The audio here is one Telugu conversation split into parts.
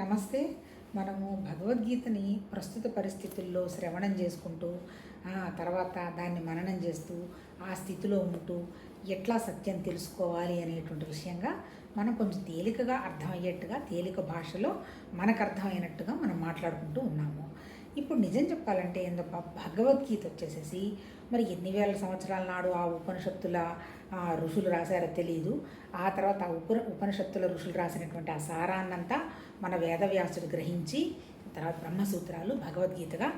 నమస్తే. మనము భగవద్గీతని ప్రస్తుత పరిస్థితుల్లో శ్రవణం చేసుకుంటూ తర్వాత దాన్ని మననం చేస్తూ ఆ స్థితిలో ఉంటూ ఎట్లా సత్యం తెలుసుకోవాలి అనేటువంటి విషయంగా మనం కొంచెం తేలికగా అర్థమయ్యేట్టుగా తేలిక భాషలో మనకు అర్థమైనట్టుగా మనం మాట్లాడుకుంటూ ఉన్నాము. ఇప్పుడు నిజం చెప్పాలంటే ఏందో భగవద్గీత వచ్చేసేసి మరి ఎన్ని వేల సంవత్సరాల నాడు ఆ ఉపనిషత్తుల ఋషులు రాశారో తెలియదు ఆ తర్వాత ఆ ఉప ఉపనిషత్తుల ఋషులు రాసినటువంటి ఆ సారాన్నంతా మన వేదవ్యాసుడు గ్రహించి తర్వాత బ్రహ్మసూత్రాలు భగవద్గీతగా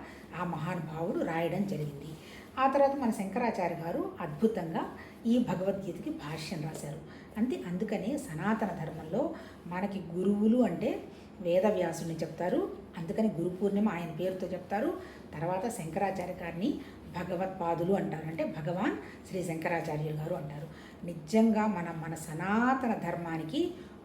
ఆ మహానుభావుడు రాయడం జరిగింది. ఆ తర్వాత మన శంకరాచార్య గారు అద్భుతంగా ఈ భగవద్గీతకి భాష్యం రాశారు. అంతే అందుకనే సనాతన ధర్మంలో మనకి గురువులు అంటే వేదవ్యాసుని చెప్తారు అందుకని గురు పూర్ణిమ ఆయన పేరుతో చెప్తారు తర్వాత శంకరాచార్య గారిని భగవత్పాదులు అంటారు అంటే భగవాన్ శ్రీ శంకరాచార్యులు గారు అంటారు. నిజంగా మనం మన సనాతన ధర్మానికి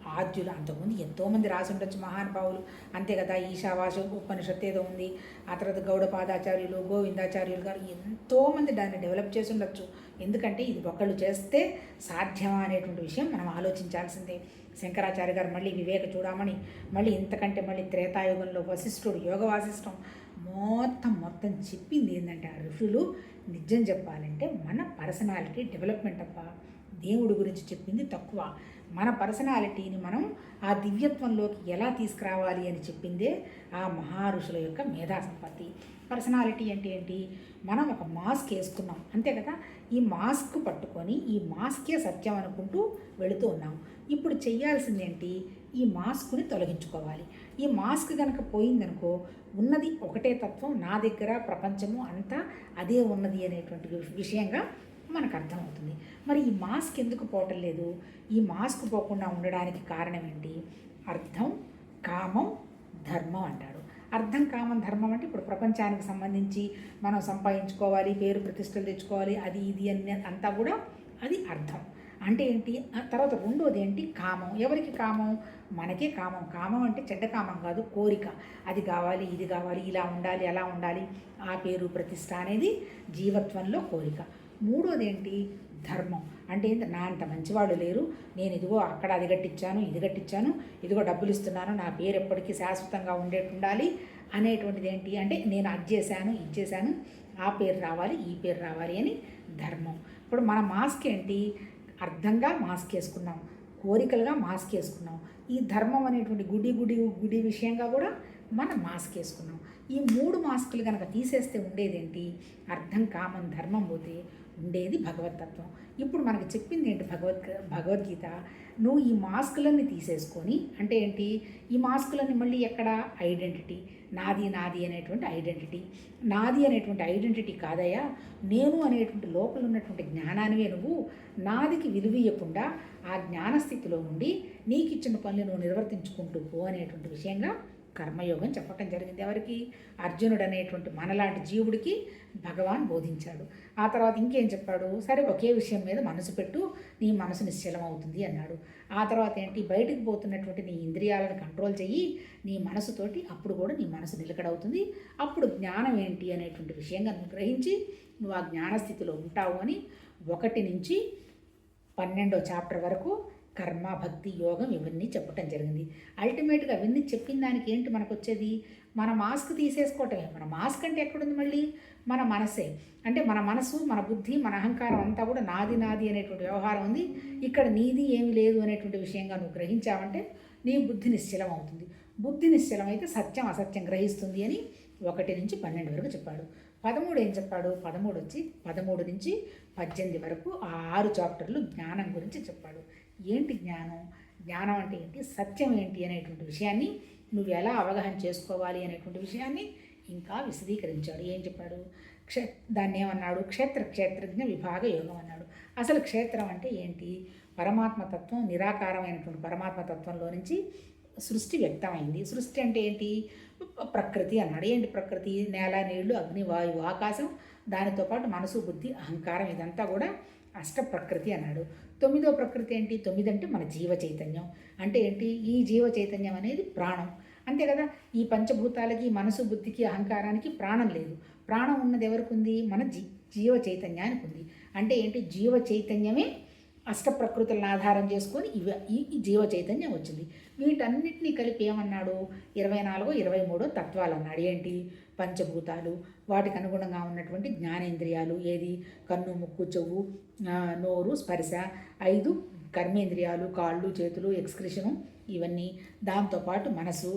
ఆద్యులు. అంతకుముందు ఎంతోమంది రాసి ఉండొచ్చు మహానుభావులు. అంతే కదా ఈశావాస ఉపనిషత్తు ఏదో ఉంది. ఆ తర్వాత గౌడపాదాచార్యులు గోవిందాచార్యులు గారు ఎంతోమంది దాన్ని డెవలప్ చేసి ఉండొచ్చు ఎందుకంటే ఇది ఒకళ్ళు చేస్తే సాధ్యమా అనేటువంటి విషయం మనం ఆలోచించాల్సిందే. శంకరాచార్య గారు మళ్ళీ వివేక చూడమని మళ్ళీ ఇంతకంటే మళ్ళీ త్రేతాయుగంలో వశిష్ఠుడు యోగ వాసిష్టం మొత్తం మొత్తం చెప్పింది ఏంటంటే ఆ ఋషులు నిజం చెప్పాలంటే మన పర్సనాలిటీ డెవలప్మెంట్ అప్ప దేవుడి గురించి చెప్పింది తక్కువ. మన పర్సనాలిటీని మనం ఆ దివ్యత్వంలోకి ఎలా తీసుకురావాలి అని చెప్పిందే ఆ మహారుషుల యొక్క మేధా సంపత్తి పర్సనాలిటీ అంటే ఏంటి? మనం ఒక మాస్క్ వేసుకున్నాం. అంతే కదా? ఈ మాస్క్ పట్టుకొని ఈ మాస్కే సత్యం అనుకుంటూ వెళుతూ ఉన్నాం. ఇప్పుడు చేయాల్సింది ఏంటి? ఈ మాస్క్ని తొలగించుకోవాలి. ఈ మాస్క్ కనుక పోయిందనుకో ఉన్నది ఒకటే తత్వం నా దగ్గర ప్రపంచము అంతా అదే ఉన్నది అనేటువంటి విషయంగా మనకు అర్థమవుతుంది మరి ఈ మాస్క్ ఎందుకు పోవటం లేదు? ఈ మాస్క్ పోకుండా ఉండడానికి కారణం ఏంటి? అర్థం కామం ధర్మం అంటాడు అర్థం కామం ధర్మం అంటే ఇప్పుడు ప్రపంచానికి సంబంధించి మనం సంపాదించుకోవాలి పేరు ప్రతిష్టలు తెచ్చుకోవాలి అది ఇది అని అంతా కూడా అది అర్థం. అంటే ఏంటి? తర్వాత రెండోది ఏంటి? కామం. ఎవరికి కామం? మనకే కామం. కామం అంటే చెడ్డ కామం కాదు కోరిక. అది కావాలి ఇది కావాలి ఇలా ఉండాలి అలా ఉండాలి. ఆ పేరు ప్రతిష్ట అనేది జీవత్వంలో కోరిక. మూడోది ఏంటి ధర్మం. అంటే ఏంటి నా అంత మంచివాళ్ళు లేరు. నేను ఇదిగో అక్కడ అది కట్టించాను ఇది కట్టించాను ఇదిగో డబ్బులు ఇస్తున్నాను నా పేరు ఎప్పటికీ శాశ్వతంగా ఉండేట్టు ఉండాలి అనేటువంటిది ఏంటి అంటే నేను అది చేశాను ఇది చేశాను ఆ పేరు రావాలి ఈ పేరు రావాలి అని ధర్మం. ఇప్పుడు మన మాస్క్ ఏంటి? అర్థంగా మాస్క్ వేసుకున్నాం కోరికలుగా మాస్క్ వేసుకున్నాం. ఈ ధర్మం అనేటువంటి గుడి గుడి గుడి విషయంగా కూడా మనం మాస్క్ వేసుకున్నాం. ఈ మూడు మాస్కులు కనుక తీసేస్తే ఉండేదేంటి? అర్థం కామం ధర్మం పోతే ఉండేది భగవతత్వం. ఇప్పుడు మనకు చెప్పింది ఏంటి భగవద్ భగవద్గీత? నువ్వు ఈ మాస్కులన్నీ తీసేసుకొని అంటే ఏంటి? ఈ మాస్కులన్నీ మళ్ళీ ఎక్కడ? ఐడెంటిటీ. నాది నాది అనేటువంటి ఐడెంటిటీ. నాది అనేటువంటి ఐడెంటిటీ కాదయ్యా. నేను అనేటువంటి లోపల ఉన్నటువంటి జ్ఞానానివే నువ్వు. నాదికి విలువీయకుండా ఆ జ్ఞానస్థితిలో ఉండి నీకు ఇచ్చిన పనులు నువ్వు నిర్వర్తించుకుంటూ పో అనేటువంటి విషయంగా కర్మయోగం చెప్పటం జరిగింది. ఎవరికి? అర్జునుడు అనేటువంటి మనలాంటి జీవుడికి భగవాన్ బోధించాడు. ఆ తర్వాత ఇంకేం చెప్పాడు? సరే ఒకే విషయం మీద మనసు పెట్టు నీ మనసు నిశ్చలం అవుతుంది అన్నాడు. ఆ తర్వాత ఏంటి? బయటికి పోతున్నటువంటి నీ ఇంద్రియాలను కంట్రోల్ చెయ్యి నీ మనసుతోటి అప్పుడు కూడా నీ మనసు నిలకడవుతుంది. అప్పుడు జ్ఞానం ఏంటి అనేటువంటి విషయంగా నువ్వు గ్రహించి నువ్వు ఆ జ్ఞానస్థితిలో ఉంటావు అని ఒకటి నుంచి పన్నెండో చాప్టర్ వరకు కర్మ భక్తి యోగం ఇవన్నీ చెప్పటం జరిగింది. అల్టిమేట్గా అవన్నీ చెప్పిన దానికి ఏంటి మనకు వచ్చేది మన మాస్క్ తీసేసుకోవటమే. మన మాస్క్ అంటే ఎక్కడుంది మళ్ళీ? మన మనసే. అంటే మన మనసు మన బుద్ధి మన అహంకారం అంతా కూడా నాది నాది అనేటువంటి వ్యవహారం ఉంది. ఇక్కడ నీది ఏమి లేదు అనేటువంటి విషయంగా నువ్వు గ్రహించావంటే నీ బుద్ధి నిశ్చలం అవుతుంది బుద్ధి నిశ్చలం అయితే సత్యం అసత్యం గ్రహిస్తుంది అని ఒకటి నుంచి పన్నెండు వరకు చెప్పాడు. పదమూడు ఏం చెప్పాడు? పదమూడు వచ్చి పదమూడు నుంచి పద్దెనిమిది వరకు ఆ ఆరు చాప్టర్లు జ్ఞానం గురించి చెప్పాడు. ఏంటి జ్ఞానం? జ్ఞానం అంటే ఏంటి? సత్యం ఏంటి అనేటువంటి విషయాన్ని నువ్వు ఎలా అవగాహన చేసుకోవాలి అనేటువంటి విషయాన్ని ఇంకా విశదీకరించాడు. ఏం చెప్పాడు? క్షే దాన్ని ఏమన్నాడు? క్షేత్ర క్షేత్రజ్ఞ విభాగ యోగం అన్నాడు. అసలు క్షేత్రం అంటే ఏంటి? పరమాత్మతత్వం నిరాకారమైనటువంటి పరమాత్మతత్వంలో నుంచి సృష్టి వ్యక్తమైంది. సృష్టి అంటే ఏంటి? ప్రకృతి అన్నాడు. ఏంటి ప్రకృతి? నేల నీళ్ళు అగ్ని వాయువు ఆకాశం దానితో పాటు మనసు బుద్ధి అహంకారం ఇదంతా కూడా అష్ట ప్రకృతి అన్నాడు. తొమ్మిదో ప్రకృతి ఏంటి? తొమ్మిది అంటే మన జీవ చైతన్యం. అంటే ఏంటి? ఈ జీవ చైతన్యం అనేది ప్రాణం. అంతే కదా? ఈ పంచభూతాలకి మనసు బుద్ధికి అహంకారానికి ప్రాణం లేదు. ప్రాణం ఉన్నది ఎవరికి ఉంది? మన జీ జీవ చైతన్యానికి ఉంది. అంటే ఏంటి? జీవ చైతన్యమే అష్ట ప్రకృతులను ఆధారం చేసుకొని ఇవి ఈ ఈ జీవ చైతన్యం వచ్చింది. వీటన్నిటినీ కలిపి ఏమన్నాడు? ఇరవై నాలుగో ఇరవై మూడో తత్వాలు అన్నాడు. ఏంటి? పంచభూతాలు వాటికి అనుగుణంగా ఉన్నటువంటి జ్ఞానేంద్రియాలు ఏది? కన్ను ముక్కు చెవు నోరు స్పర్శ. ఐదు కర్మేంద్రియాలు కాళ్ళు చేతులు ఎక్స్క్రిషను ఇవన్నీ. దాంతోపాటు మనసు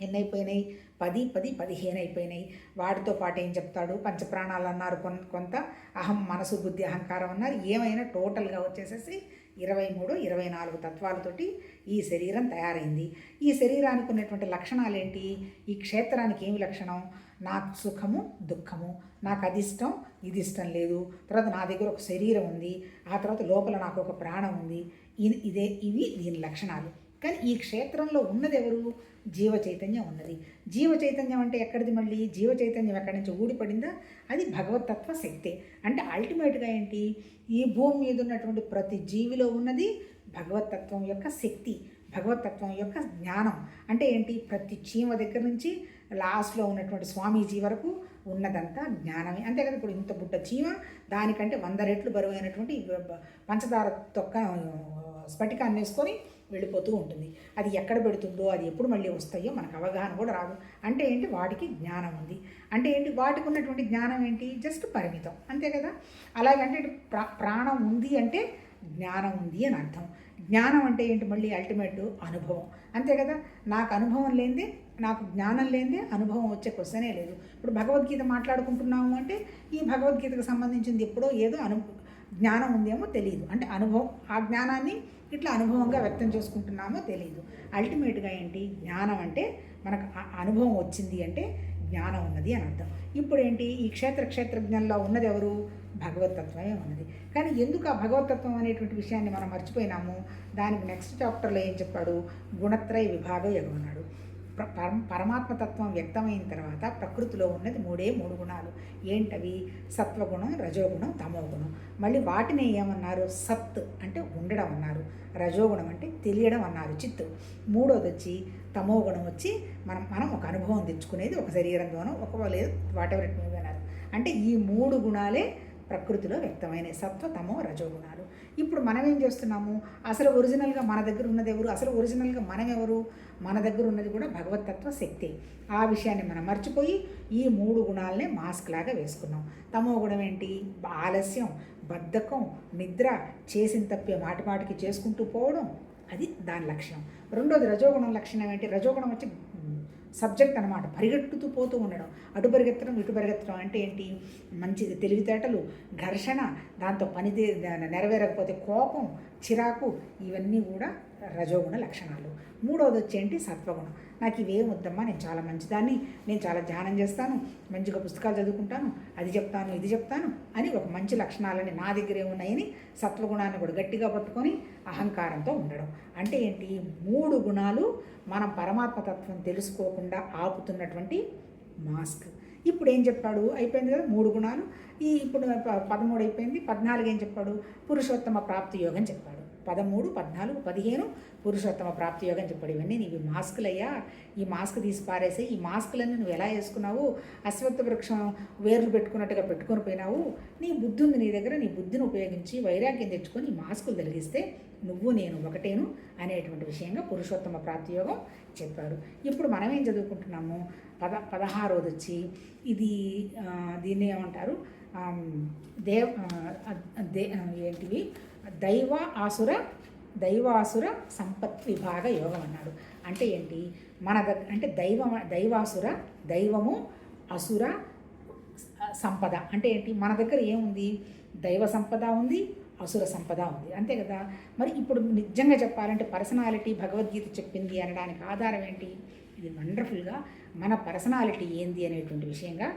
ఎన్నైపోయినాయి? పది పది పదిహేను అయిపోయినాయి వాటితో పాటు ఏం చెప్తాడు? పంచప్రాణాలు అన్నారు కొంత. అహం మనసు బుద్ధి అహంకారం అన్నారు. ఏమైనా టోటల్గా వచ్చేసేసి ఇరవై మూడు ఇరవై నాలుగు తత్వాలతోటి ఈ శరీరం తయారైంది. ఈ శరీరానికి ఉన్నటువంటి లక్షణాలు ఏంటి ఈ క్షేత్రానికి ఏమి లక్షణం? నాకు సుఖము దుఃఖము నాకు అది ఇష్టం ఇది ఇష్టం లేదు. తర్వాత నా దగ్గర ఒక శరీరం ఉంది. ఆ తర్వాత లోపల నాకు ఒక ప్రాణం ఉంది. ఇదే ఇవి దీని లక్షణాలు. కానీ ఈ క్షేత్రంలో ఉన్నది ఎవరు జీవ చైతన్యం ఉన్నది. జీవ చైతన్యం అంటే ఎక్కడిది మళ్ళీ? జీవ చైతన్యం ఎక్కడి నుంచి ఊడిపడిందా? అది భగవతత్వ శక్తే. అంటే అల్టిమేట్గా ఏంటి? ఈ భూమి మీద ఉన్నటువంటి ప్రతి జీవిలో ఉన్నది భగవతత్వం యొక్క శక్తి భగవతత్వం యొక్క జ్ఞానం. అంటే ఏంటి? ప్రతి చీమ దగ్గర నుంచి లాస్ట్లో ఉన్నటువంటి స్వామీజీ వరకు ఉన్నదంతా జ్ఞానమే. అంతే కదా ఇప్పుడు ఇంత బుట్ట చీమ దానికంటే వంద రెట్లు బరువైనటువంటి పంచదార తొక్క స్ఫటికాన్ని వేసుకొని వెళ్ళిపోతూ ఉంటుంది. అది ఎక్కడ పెడుతుందో అది ఎప్పుడు మళ్ళీ వస్తాయో మనకు అవగాహన కూడా రాదు. అంటే ఏంటి? వాటికి జ్ఞానం ఉంది. అంటే ఏంటి? వాటికి ఉన్నటువంటి జ్ఞానం ఏంటి? జస్ట్ పరిమితం. అంతే కదా? అలాగంటే ప్రా ప్రాణం ఉంది అంటే జ్ఞానం ఉంది అని అర్థం. జ్ఞానం అంటే ఏంటి? మళ్ళీ అల్టిమేట్ అనుభవం. అంతే కదా? నాకు అనుభవం లేనిదే నాకు జ్ఞానం లేనిదే అనుభవం వచ్చే క్వశ్చనే లేదు. ఇప్పుడు భగవద్గీత మాట్లాడుకుంటున్నాము అంటే ఈ భగవద్గీతకు సంబంధించింది ఎప్పుడో ఏదో అను జ్ఞానం ఉందేమో తెలియదు అంటే అనుభవం ఆ జ్ఞానాన్ని ఇట్లా అనుభవంగా వ్యక్తం చేసుకుంటున్నామో తెలియదు అల్టిమేట్గా ఏంటి? జ్ఞానం అంటే మనకు అనుభవం వచ్చింది అంటే జ్ఞానం ఉన్నది అని అర్థం. ఇప్పుడు ఏంటి? ఈ క్షేత్ర క్షేత్రజ్ఞంలో ఉన్నది ఎవరు? భగవతత్వమే ఉన్నది. కానీ ఎందుకు ఆ భగవతత్వం అనేటువంటి విషయాన్ని మనం మర్చిపోయినాము? దానికి నెక్స్ట్ చాప్టర్లో ఏం చెప్పాడు? గుణత్రయ విభాగ యుగం పరమ పరమాత్మతత్వం వ్యక్తమైన తర్వాత ప్రకృతిలో ఉన్నది మూడే మూడు గుణాలు. ఏంటవి? సత్వగుణం రజోగుణం తమోగుణం. మళ్ళీ వాటిని ఏమన్నారు? సత్ అంటే ఉండడం అన్నారు. రజోగుణం అంటే తెలియడం అన్నారు. చిత్తు మూడోది వచ్చి తమోగుణం వచ్చి మనం మనం ఒక అనుభవం తెచ్చుకునేది ఒక శరీరంలోనో ఒక లేదు వాటెవర్ ఇట్ అన్నారు. అంటే ఈ మూడు గుణాలే ప్రకృతిలో వ్యక్తమైన సత్వ తమో రజోగుణాలు. ఇప్పుడు మనం ఏం చేస్తున్నాము? అసలు ఒరిజినల్గా మన దగ్గర ఉన్నది ఎవరు? అసలు ఒరిజినల్గా మనం ఎవరు? మన దగ్గర ఉన్నది కూడా భగవతత్వ శక్తి. ఆ విషయాన్ని మనం మర్చిపోయి ఈ మూడు గుణాలనే మాస్క్ లాగా వేసుకున్నాం. తమో గుణం ఏంటి? ఆలస్యం బద్ధకం నిద్ర చేసిన తప్పే మాటిమాటికి చేసుకుంటూ పోవడం. అది దాని లక్షణం. రెండోది రజోగుణం లక్షణం ఏంటి? రజోగుణం వచ్చి సబ్జెక్ట్ అనమాట పరిగెట్టుతూ పోతూ ఉండడం. అటు పరిగెత్తడం ఇటు పరిగెత్తడం అంటే ఏంటి? మంచి తెలివితేటలు ఘర్షణ దాంతో పని నెరవేరకపోతే కోపం చిరాకు ఇవన్నీ కూడా రజోగుణ లక్షణాలు. మూడవది వచ్చేంటి సత్వగుణం. నాకు ఇవేం వద్దమ్మా నేను చాలా మంచిదాన్ని నేను చాలా ధ్యానం చేస్తాను మంచిగా పుస్తకాలు చదువుకుంటాను అది చెప్తాను ఇది చెప్తాను అని ఒక మంచి లక్షణాలని నా దగ్గరే ఉన్నాయని సత్వగుణాన్ని కూడా గట్టిగా పట్టుకొని అహంకారంతో ఉండడం. అంటే ఏంటి? మూడు గుణాలు మనం పరమాత్మ తత్వం తెలుసుకోకుండా ఆపుతున్నటువంటి మాస్క్. ఇప్పుడు ఏం చెప్పాడు? అయిపోయింది కదా మూడు గుణాలు. ఈ ఇప్పుడు పదమూడు అయిపోయింది పద్నాలుగు ఏం చెప్పాడు? పురుషోత్తమ ప్రాప్తి యోగం చెప్పాడు. పదమూడు పద్నాలుగు పదిహేను పురుషోత్తమ ప్రాప్తి యోగం చెప్పాడు ఇవన్నీ నీవి మాస్కులయ్యా ఈ మాస్క్ తీసి పారేసే ఈ మాస్కులన్నీ నువ్వు ఎలా వేసుకున్నావు? అశ్వత్థ వృక్షం వేర్లు పెట్టుకున్నట్టుగా పెట్టుకొని పోయినావు. నీ బుద్ధి ఉంది నీ దగ్గర నీ బుద్ధిని ఉపయోగించి వైరాగ్యం తెచ్చుకొని ఈ మాస్కులు తొలగిస్తే నువ్వు నేను ఒకటేను అనేటువంటి విషయంగా పురుషోత్తమ ప్రాప్తి యోగం చెప్పాడు ఇప్పుడు మనం ఏం చదువుకుంటున్నాము? పద పదహారోది వచ్చి ఇది దీన్ని ఏమంటారు దేవ్ దే ఏంటివి? దైవ ఆసుర దైవాసుర సంపత్ విభాగ యోగం అన్నాడు. అంటే ఏంటి? మన దగ్గర అంటే దైవ దైవాసుర దైవము అసుర సంపద. అంటే ఏంటి? మన దగ్గర ఏముంది? దైవ సంపద ఉంది అసుర సంపద ఉంది. అంతే కదా? మరి ఇప్పుడు నిజంగా చెప్పాలంటే పర్సనాలిటీ భగవద్గీత చెప్పింది అనడానికి ఆధారం ఏంటి? ఇది వండర్ఫుల్గా మన పర్సనాలిటీ ఏంది అనేటువంటి విషయంగా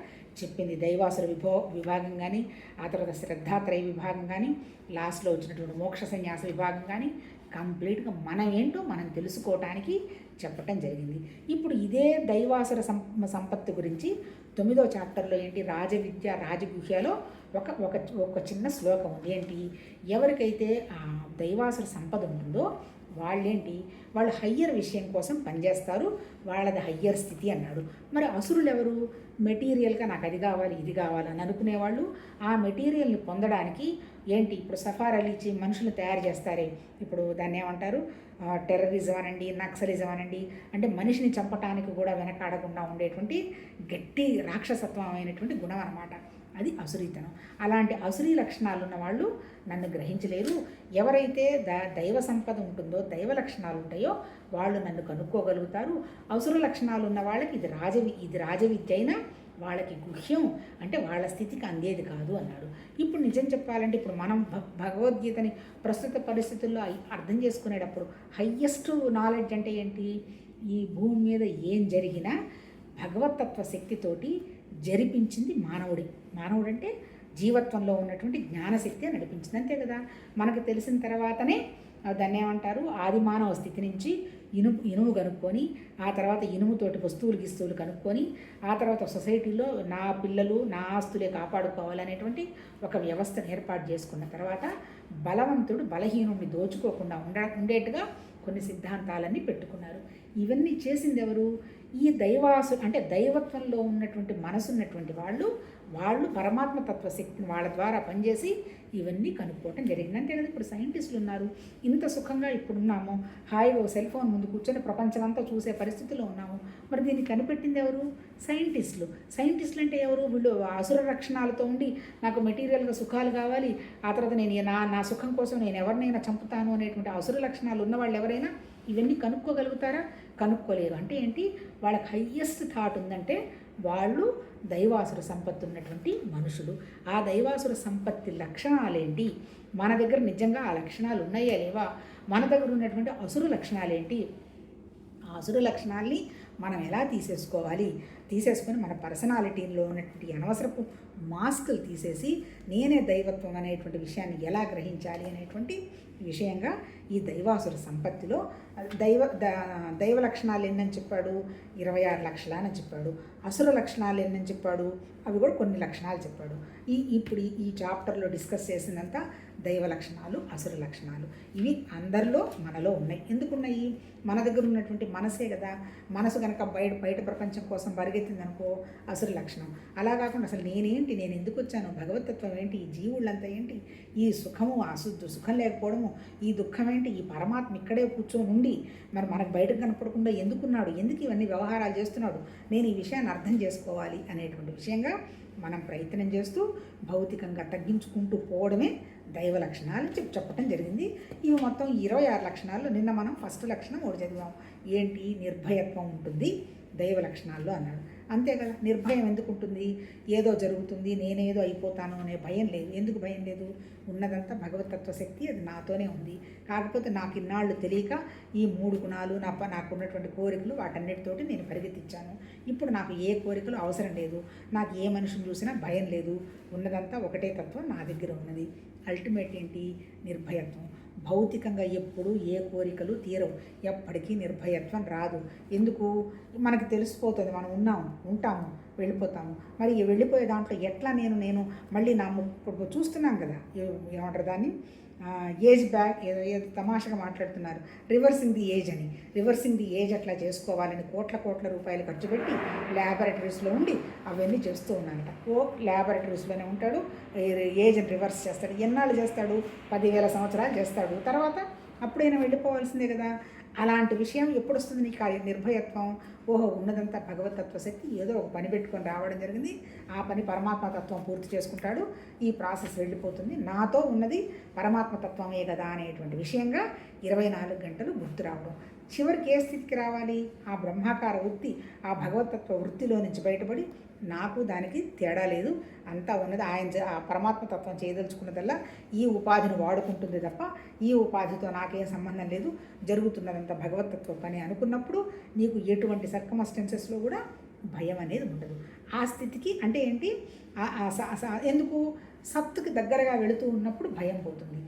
చెప్పింది దైవాసుర విభో విభాగం కానీ ఆ తర్వాత శ్రద్ధాత్రయ విభాగం కానీ లాస్ట్లో వచ్చినటువంటి మోక్ష సన్యాస విభాగం కానీ కంప్లీట్గా మనం ఏంటో మనం తెలుసుకోవటానికి చెప్పటం జరిగింది. ఇప్పుడు ఇదే దైవాసుర సం సంపత్తి గురించి తొమ్మిదో చాప్టర్లో ఏంటి? రాజవిద్య రాజగుహ్యలో ఒక ఒక ఒక చిన్న శ్లోకం ఉంది. ఏంటి? ఎవరికైతే ఆ దైవాసుర సంపద ఉంటుందో వాళ్ళేంటి? వాళ్ళు హయ్యర్ విషయం కోసం పనిచేస్తారు. వాళ్ళది హయ్యర్ స్థితి అన్నాడు. మరి అసురులు ఎవరు మెటీరియల్గా నాకు అది కావాలి ఇది కావాలి అని అనుకునేవాళ్ళు. ఆ మెటీరియల్ని పొందడానికి ఏంటి? ఇప్పుడు సఫార్ అలీచి మనుషులు తయారు చేస్తారే? ఇప్పుడు దాన్ని ఏమంటారు? టెర్రరిజం అనండి నక్సలిజం అనండి. అంటే మనిషిని చంపటానికి కూడా వెనకాడకుండా ఉండేటువంటి గట్టి రాక్షసత్వం అయినటువంటి గుణం అన్నమాట. అది అసురీతనం అలాంటి అసురీ లక్షణాలు ఉన్న వాళ్ళు నన్ను గ్రహించలేరు. ఎవరైతే ద దైవ సంపద ఉంటుందో దైవ లక్షణాలు ఉంటాయో వాళ్ళు నన్ను కనుక్కోగలుగుతారు. అసుర లక్షణాలు ఉన్న వాళ్ళకి ఇది రాజవి ఇది రాజవిద్య అయినా వాళ్ళకి గుహ్యం. అంటే వాళ్ళ స్థితికి అందేది కాదు అన్నాడు. ఇప్పుడు నిజం చెప్పాలంటే ఇప్పుడు మనం భ- భగవద్గీతని ప్రస్తుత పరిస్థితుల్లో అర్థం చేసుకునేటప్పుడు హయ్యెస్ట్ నాలెడ్జ్ అంటే ఏంటి? ఈ భూమి మీద ఏం జరిగినా భగవతత్వ శక్తితోటి జరిపించింది మానవుడి. మానవుడు అంటే జీవత్వంలో ఉన్నటువంటి జ్ఞానశక్తి నడిపించింది. అంతే కదా. మనకు తెలిసిన తర్వాతనే దాన్ని ఏమంటారు? ఆది మానవ స్థితి నుంచి ఇనుము ఇనుము కనుక్కొని ఆ తర్వాత ఇనుముతోటి వస్తువులు గిస్తువులు కనుక్కొని ఆ తర్వాత సొసైటీలో నా పిల్లలు నా ఆస్తులే కాపాడుకోవాలనేటువంటి ఒక వ్యవస్థను ఏర్పాటు చేసుకున్న తర్వాత బలవంతుడు బలహీనుడిని దోచుకోకుండా ఉండ ఉండేట్టుగా కొన్ని సిద్ధాంతాలన్నీ పెట్టుకున్నారు. ఇవన్నీ చేసింది ఎవరు? ఈ దైవాసు అంటే దైవత్వంలో ఉన్నటువంటి మనసు ఉన్నటువంటి వాళ్ళు వాళ్ళు పరమాత్మ తత్వశక్తిని వాళ్ళ ద్వారా పనిచేసి ఇవన్నీ కనుక్కోవటం జరిగింది. అంతే కదా ఇప్పుడు సైంటిస్టులు ఉన్నారు ఇంత సుఖంగా ఇప్పుడున్నాము హాయిగా ఓ సెల్ ఫోన్ ముందు కూర్చొని ప్రపంచం అంతా చూసే పరిస్థితిలో ఉన్నాము. మరి దీన్ని కనిపెట్టింది ఎవరు? సైంటిస్టులు. సైంటిస్టులు అంటే ఎవరు? వీళ్ళు అసుర లక్షణాలతో ఉండి నాకు మెటీరియల్గా సుఖాలు కావాలి ఆ తర్వాత నేను నా నా సుఖం కోసం నేను ఎవరినైనా చంపుతాను అనేటువంటి అసుర లక్షణాలు ఉన్న వాళ్ళు ఎవరైనా ఇవన్నీ కనుక్కోగలుగుతారా? కనుక్కోలేరు. అంటే ఏంటి? వాళ్ళకి హయ్యెస్ట్ థాట్ ఉందంటే వాళ్ళు దైవాసుర సంపత్తి ఉన్నటువంటి మనుషులు. ఆ దైవాసుర సంపత్తి లక్షణాలేంటి? మన దగ్గర నిజంగా ఆ లక్షణాలు ఉన్నాయా లేవా? మన దగ్గర ఉన్నటువంటి అసురు లక్షణాలేంటి? ఆ అసురు లక్షణాల్ని మనం ఎలా తీసేసుకోవాలి? తీసేసుకొని మన పర్సనాలిటీలో ఉన్నటువంటి అనవసరపు మాస్కులు తీసేసి నేనే దైవత్వం అనేటువంటి విషయాన్ని ఎలా గ్రహించాలి అనేటువంటి విషయంగా ఈ దైవాసుర సంపత్తిలో దైవ ద- దైవ లక్షణాలు ఎన్నని చెప్పాడు? ఇరవై ఆరు లక్షల అని చెప్పాడు. అసుర లక్షణాలు ఎన్నని చెప్పాడు? అవి కూడా కొన్ని లక్షణాలు చెప్పాడు. ఈ ఇప్పుడు ఈ- ఈ చాప్టర్లో డిస్కస్ చేసిందంతా దైవ లక్షణాలు అసుర లక్షణాలు. ఇవి అందరిలో మనలో ఉన్నాయి. ఎందుకున్నాయి? మన దగ్గర ఉన్నటువంటి మనసే కదా. మనసు కనుక బయట బయట ప్రపంచం కోసం పరిగెత్తిందనుకో అసుర లక్షణం. అలా కాకుండా అసలు నేనేంటి? నేను ఎందుకు వచ్చాను? భగవతత్వం ఏంటి? ఈ జీవుళ్ళంతా ఏంటి? ఈ సుఖము అశుద్ధ సుఖం లేకపోవడము ఈ దుఃఖం ఏంటి? ఈ పరమాత్మ ఇక్కడే కూర్చొని ఉండి మరి మనకు బయటకు కనపడకుండా ఎందుకున్నాడు? ఎందుకు ఇవన్నీ వ్యవహారాలు చేస్తున్నాడు? నేను ఈ విషయాన్ని అర్థం చేసుకోవాలి అనేటువంటి విషయంగా మనం ప్రయత్నం చేస్తూ భౌతికంగా తగ్గించుకుంటూ పోవడమే దైవ లక్షణాలు చెప్ చెప్పటం జరిగింది. ఇవి మొత్తం ఇరవై ఆరు లక్షణాలు నిన్న మనం ఫస్ట్ లక్షణం ఒకటి చదివాం. ఏంటి? నిర్భయత్వం ఉంటుంది. దైవ లక్షణాల్లో అన్నాడు. అంతే కదా? నిర్భయం ఎందుకు ఉంటుంది? ఏదో జరుగుతుంది. నేనేదో అయిపోతాను అనే భయం లేదు. ఎందుకు భయం లేదు? ఉన్నదంతా భగవతత్వ శక్తి. అది నాతోనే ఉంది. కాకపోతే నాకు ఇన్నాళ్ళు తెలియక ఈ మూడు గుణాలు నా నాకు ఉన్నటువంటి కోరికలు వాటన్నిటితోటి నేను పరిగెత్తించాను ఇప్పుడు నాకు ఏ కోరికలు అవసరం లేదు. నాకు ఏ మనిషిని చూసినా భయం లేదు. ఉన్నదంతా ఒకటే తత్వం నా దగ్గర ఉన్నది. అల్టిమేట్ ఏంటి? నిర్భయత్వం. భౌతికంగా ఎప్పుడు ఏ కోరికలు తీరవు. ఎప్పటికీ నిర్భయత్వం రాదు. ఎందుకు? మనకి తెలిసిపోతుంది. మనం ఉన్నాము ఉంటాము వెళ్ళిపోతాము. మరి వెళ్ళిపోయే దాంట్లో ఎట్లా నేను నేను మళ్ళీ నా ఇప్పుడు చూస్తున్నాం కదా. ఏమంటారు దాన్ని? ఏజ్ బ్యాక్ ఏదో ఏదో తమాషగా మాట్లాడుతున్నారు. రివర్సింగ్ ది ఏజ్ అని. రివర్సింగ్ ది ఏజ్ అట్లా చేసుకోవాలని కోట్ల కోట్ల రూపాయలు ఖర్చు పెట్టి ల్యాబొరేటరీస్లో ఉండి అవన్నీ చేస్తూ ఉన్నారట. ఓ ల్యాబొరేటరీస్లోనే ఉంటాడు. ఏజ్ని రివర్స్ చేస్తాడు. ఎన్నాళ్ళు చేస్తాడు? పదివేల సంవత్సరాలు చేస్తాడు. తర్వాత అప్పుడైనా వెళ్ళిపోవాల్సిందే కదా. అలాంటి విషయం ఎప్పుడు వస్తుంది నీకు ఆ నిర్భయత్వం ఓహో ఉన్నదంతా భగవతత్వ శక్తి ఏదో ఒక పని పెట్టుకొని రావడం జరిగింది. ఆ పని పరమాత్మ తత్వం పూర్తి చేసుకుంటాడు. ఈ ప్రాసెస్ వెళ్ళిపోతుంది. నాతో ఉన్నది పరమాత్మ తత్వమే కదా అనేటువంటి విషయంగా ఇరవై నాలుగు గంటలు గుర్తు రావడం. చివరికి ఏ స్థితికి రావాలి? ఆ బ్రహ్మాకార వృత్తి ఆ భగవతత్వ వృత్తిలో నుంచి బయటపడి నాకు దానికి తేడా లేదు. అంతా ఉన్నది ఆయన ఆ పరమాత్మ తత్వం చేయదలుచుకున్నదల్లా ఈ ఉపాధిని వాడుకుంటుంది తప్ప ఈ ఉపాధితో నాకేం సంబంధం లేదు. జరుగుతున్నదంతా భగవతత్వ పని అనుకున్నప్పుడు నీకు ఎటువంటి సర్కమస్టెన్సెస్లో కూడా భయం అనేది ఉండదు. ఆ స్థితికి అంటే ఏంటి? ఎందుకు? సత్తుకి దగ్గరగా వెళుతూ ఉన్నప్పుడు భయం పోతుంది.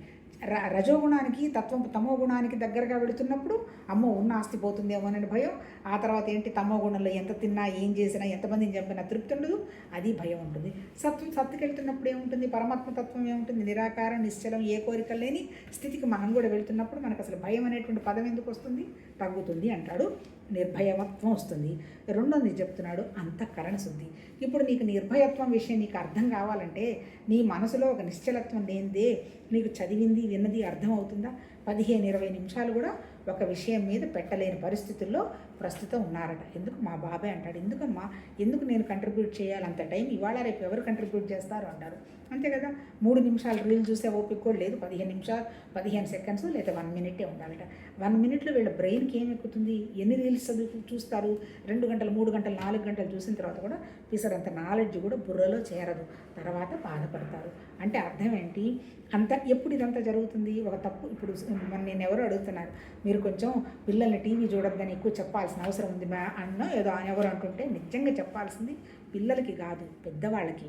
ర- రజోగుణానికి తత్వం తమో గుణానికి దగ్గరగా వెళుతున్నప్పుడు అమ్మో ఉన్న ఆస్తి పోతుందేమో అని భయం. ఆ తర్వాత ఏంటి? తమో గుణంలో ఎంత తిన్నా ఏం చేసినా ఎంతమందిని చంపినా తృప్తి ఉండదు. అది భయం ఉంటుంది. సత్వం సత్తుకెళ్తున్నప్పుడు ఏముంటుంది? పరమాత్మ తత్వం ఏముంటుంది? నిరాకారం నిశ్చలం ఏ కోరికలు లేని స్థితికి మనం కూడా వెళ్తున్నప్పుడు మనకు అసలు భయం అనేటువంటి పదం ఎందుకు వస్తుంది? తగ్గుతుంది అంటాడు నిర్భయత్వం వస్తుంది. రెండోది చెప్తున్నాడు అంతఃకరణ శుద్ధి. ఇప్పుడు నీకు నిర్భయత్వం విషయం నీకు అర్థం కావాలంటే నీ మనసులో ఒక నిశ్చలత్వం లేనిదే నీకు చదివింది విన్నది అర్థం అవుతుందా? పదిహేను ఇరవై నిమిషాలు కూడా ఒక విషయం మీద పెట్టలేని పరిస్థితుల్లో ప్రస్తుతం ఉన్నారట. ఎందుకు మా బాబాయ్ అంటాడు ఎందుకమ్మా? ఎందుకు నేను కంట్రిబ్యూట్ చేయాలి? అంత టైం ఇవాళ రేపు ఎవరు కంట్రిబ్యూట్ చేస్తారు? అంటారు. అంతే కదా? మూడు నిమిషాలు రీల్ చూసే ఓపిక కూడా లేదు. పదిహేను నిమిషాలు పదిహేను సెకండ్స్ లేదా వన్ మినిటే ఉండాలట. వన్ మినిట్లో వీళ్ళ బ్రెయిన్కి ఏం ఎక్కుతుంది? ఎన్ని రీల్స్ చూస్తారు? రెండు గంటలు మూడు గంటలు నాలుగు గంటలు చూసిన తర్వాత కూడా పిసరంత నాలెడ్జ్ కూడా బుర్రలో చేరదు. తర్వాత బాధపడతారు. అంటే అర్థం ఏంటి? అంత ఎప్పుడు ఇదంతా జరుగుతుంది? ఒక తప్పు. ఇప్పుడు మన నేను ఎవరో అడుగుతున్నారు. మీరు కొంచెం పిల్లల్ని టీవీ చూడొద్దని ఎక్కువ చెప్పాల్సిన అవసరం ఉంది మా అన్న ఏదో ఎవరు అంటుంటే నిజంగా చెప్పాల్సింది పిల్లలకి కాదు పెద్దవాళ్ళకి.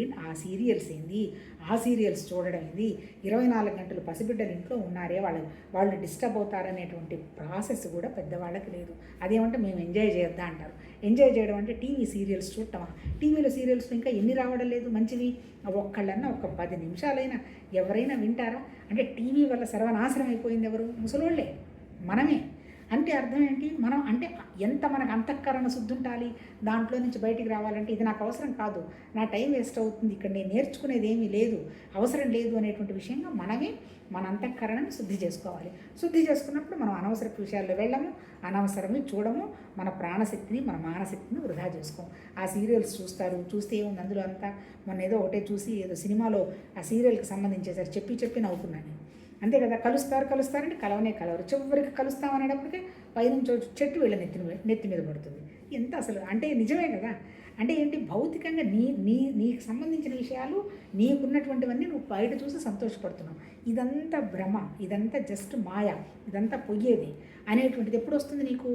ఏంటి ఆ సీరియల్స్ ఏంది? ఆ సీరియల్స్ చూడడం ఏంది? ఇరవై నాలుగు గంటలు పసిబిడ్డలు ఇంట్లో ఉన్నారే వాళ్ళు వాళ్ళు డిస్టర్బ్ అవుతారనేటువంటి ప్రాసెస్ కూడా పెద్దవాళ్ళకి లేదు. అదేమంటే మేము ఎంజాయ్ చేద్దా అంటారు. ఎంజాయ్ చేయడం అంటే టీవీ సీరియల్స్ చూడటమా? టీవీలో సీరియల్స్ ఇంకా ఎన్ని రావడం లేదు? మంచివి? ఒక్కళ్ళన్నా ఒక పది నిమిషాలైనా ఎవరైనా వింటారా? అంటే టీవీ వల్ల సర్వనాశనం అయిపోయింది ఎవరు? ముసలోళ్ళే. మనమే. అంటే అర్థం ఏంటి? మనం అంటే ఎంత మనకు అంతఃకరణ శుద్ధి ఉండాలి? దాంట్లో నుంచి బయటికి రావాలంటే ఇది నాకు అవసరం కాదు. నా టైం వేస్ట్ అవుతుంది. ఇక్కడ నేను నేర్చుకునేది ఏమీ లేదు. అవసరం లేదు అనేటువంటి విషయంగా మనమే మన అంతఃకరణను శుద్ధి చేసుకోవాలి. శుద్ధి చేసుకున్నప్పుడు మనం అనవసర విషయాల్లో వెళ్ళము అనవసరమే చూడము మన ప్రాణశక్తిని మన మానశక్తిని వృధా చేసుకోము. ఆ సీరియల్స్ చూస్తారు. చూస్తే ఏముంది అందులో అంతా? మొన్న ఏదో ఒకటే చూసి ఏదో సినిమాలో ఆ సీరియల్కి సంబంధించేసారు చెప్పి చెప్పి నవ్వుకున్నాను నేను. అంతే కదా కలుస్తారు కలుస్తారంటే కలవనే కలవరు. చివరికి కలుస్తాం అనేటప్పటికే పైనుంచి చెట్టు వీళ్ళ నెత్తి నెత్తి మీద పడుతుంది. ఎంత అసలు అంటే నిజమే కదా. అంటే ఏంటి భౌతికంగా నీ నీ నీకు సంబంధించిన విషయాలు నీకున్నటువంటివన్నీ నువ్వు బయట చూసి సంతోషపడుతున్నావు. ఇదంతా భ్రమ ఇదంతా జస్ట్ మాయ ఇదంతా పొయ్యేది అనేటువంటిది ఎప్పుడు వస్తుంది నీకు?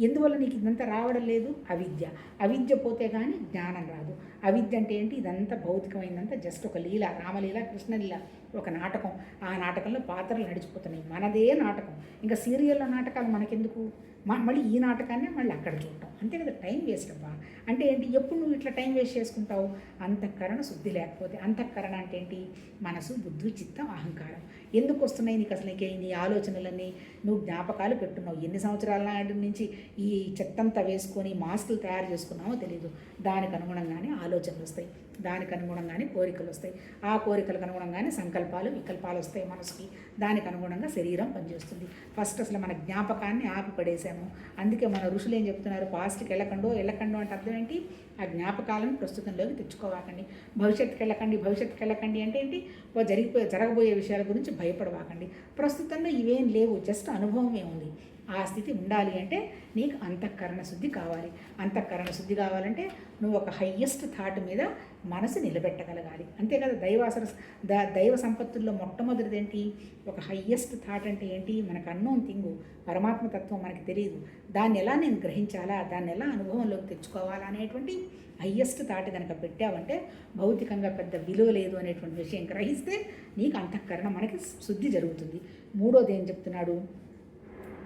ఎందువల్ల నీకు ఇదంతా రావడం లేదు? అవిద్య. అవిద్య పోతే కానీ జ్ఞానం రాదు. అవిద్య అంటే ఏంటి? ఇదంతా భౌతికమైందంతా జస్ట్ ఒక లీల రామలీల కృష్ణలీల ఒక నాటకం. ఆ నాటకంలో పాత్రలు నడిచిపోతున్నాయి. మనదే నాటకం. ఇంకా సీరియల్లో నాటకాలు మనకెందుకు? మ- మళ్ళీ ఈ నాటకాన్ని మళ్ళీ అక్కడ చూడటం. అంతే కదా టైం వేస్ట్ అబ్బా. అంటే ఏంటి? ఎప్పుడు నువ్వు ఇట్లా టైం వేస్ట్ చేసుకుంటావు? అంతఃకరణ శుద్ధి లేకపోతే. అంతఃకరణ అంటే ఏంటి? మనసు బుద్ధి చిత్తం అహంకారం. ఎందుకు వస్తున్నాయి? నీకు అసలు నీకే నీ ఆలోచనలన్నీ నువ్వు జ్ఞాపకాలు పెట్టున్నావు. ఎన్ని సంవత్సరాల నాటి నుంచి ఈ చెత్తంతా వేసుకొని మాస్కులు తయారు చేసుకున్నావో తెలియదు దానికి అనుగుణంగానే ఆలోచనలు వస్తాయి. దానికి అనుగుణంగానే కోరికలు వస్తాయి. ఆ కోరికలకు అనుగుణంగానే సంకల్పాలు వికల్పాలు వస్తాయి మనసుకి. దానికి అనుగుణంగా శరీరం పనిచేస్తుంది. ఫస్ట్ అసలు మన జ్ఞాపకాన్ని ఆపిపడేసాము అందుకే మన ఋషులు ఏం చెప్తున్నారు? పాస్ట్కి వెళ్ళకండో వెళ్ళకండో అంటే అర్థం ఏంటి? ఆ జ్ఞాపకాలను ప్రస్తుతంలోకి తెచ్చుకోవాకండి. భవిష్యత్తుకి వెళ్ళకండి భవిష్యత్తుకి వెళ్ళకండి అంటే ఏంటి? జరిగిపోయే జరగబోయే విషయాల గురించి భయపడవాకండి. ప్రస్తుతంలో ఇవేం లేవు జస్ట్ అనుభవమే ఉంది. ఆ స్థితి ఉండాలి అంటే నీకు అంతఃకరణ శుద్ధి కావాలి. అంతఃకరణ శుద్ధి కావాలంటే నువ్వు ఒక హయ్యెస్ట్ థాట్ మీద మనసు నిలబెట్టగలగాలి. అంతే కదా? దైవాసర ద దైవ సంపత్తుల్లో మొట్టమొదటిది ఏంటి? ఒక హయ్యెస్ట్ థాట్ అంటే ఏంటి? మనకు అన్నోన్ థింగు పరమాత్మతత్వం మనకి తెలియదు. దాన్ని ఎలా నేను గ్రహించాలా? దాన్ని ఎలా అనుభవంలోకి తెచ్చుకోవాలా అనేటువంటి హయ్యెస్ట్ థాట్ కనుక పెట్టావంటే భౌతికంగా పెద్ద విలువ లేదు అనేటువంటి విషయం గ్రహిస్తే నీకు అంతఃకరణ మనకి శుద్ధి జరుగుతుంది. మూడోది ఏం చెప్తున్నాడు?